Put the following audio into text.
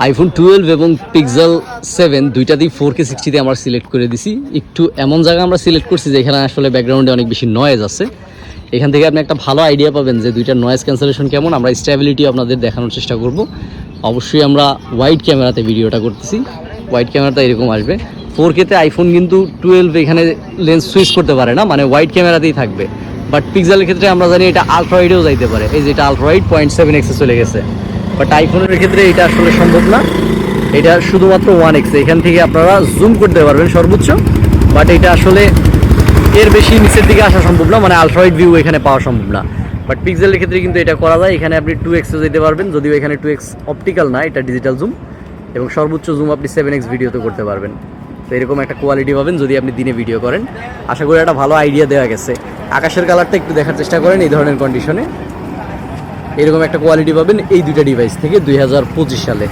IPhone twelve এবং pixel seven দুইটাতেই four K সিক্সটিতে আমরা সিলেক্ট করে দিছি। একটু এমন জায়গা আমরা সিলেক্ট করছি যেখানে আসলে ব্যাকগ্রাউন্ডে অনেক বেশি নয়েজ আছে। এখান থেকে আপনি একটা ভালো আইডিয়া পাবেন যে দুইটার নয়েজ ক্যান্সেলেশন কেমন, আমরা স্টেবিলিটি আপনাদের দেখানোর চেষ্টা করব। অবশ্যই আমরা ওয়াইড ক্যামেরাতে ভিডিওটা করতেছি। ওয়াইড ক্যামেরাতে এরকম আসবে। ফোর কেতে আইফোন কিন্তু টুয়েলভ এখানে লেন্স সুইচ করতে পারে না মানে ওয়াইড ক্যামেরাতেই থাকবে। বাট পিক্সেলের ক্ষেত্রে আমরা জানি এটা আলট্রাওয়াইডেও যাইতে পারে। এই যে এটা আলট্রাওয়াইড পয়েন্ট সেভেন এক্সে চলে গেছে। বাট আইফোনের ক্ষেত্রে এটা আসলে সম্ভব না। এটা শুধুমাত্র ওয়ান এক্স এখান থেকে আপনারা জুম করতে পারবেন সর্বোচ্চ। বাট এটা আসলে এর বেশি নিচের দিকে আসা সম্ভব না মানে আলট্রাওয়াইড ভিউ এখানে পাওয়া সম্ভব না। বাট পিক্সেলের ক্ষেত্রে কিন্তু এটা করা যায়। এখানে আপনি টু এক্সে যেতে পারবেন, যদিও এখানে টু এক্স অপটিক্যাল না, এটা ডিজিটাল জুম এবং সর্বোচ্চ জুম আপনি সেভেন এক্স ভিডিওতে করতে পারবেন। তো এরকম একটা কোয়ালিটি পাবেন যদি আপনি দিনে ভিডিও করেন। আশা করি একটা ভালো আইডিয়া দেওয়া গেছে। আকাশের কালারটা একটু দেখার চেষ্টা করেন এই ধরনের কন্ডিশনে এরকম একটা কোয়ালিটি পাবেন এই দুইটা ডিভাইস থেকে দুই হাজার পঁচিশ সালে।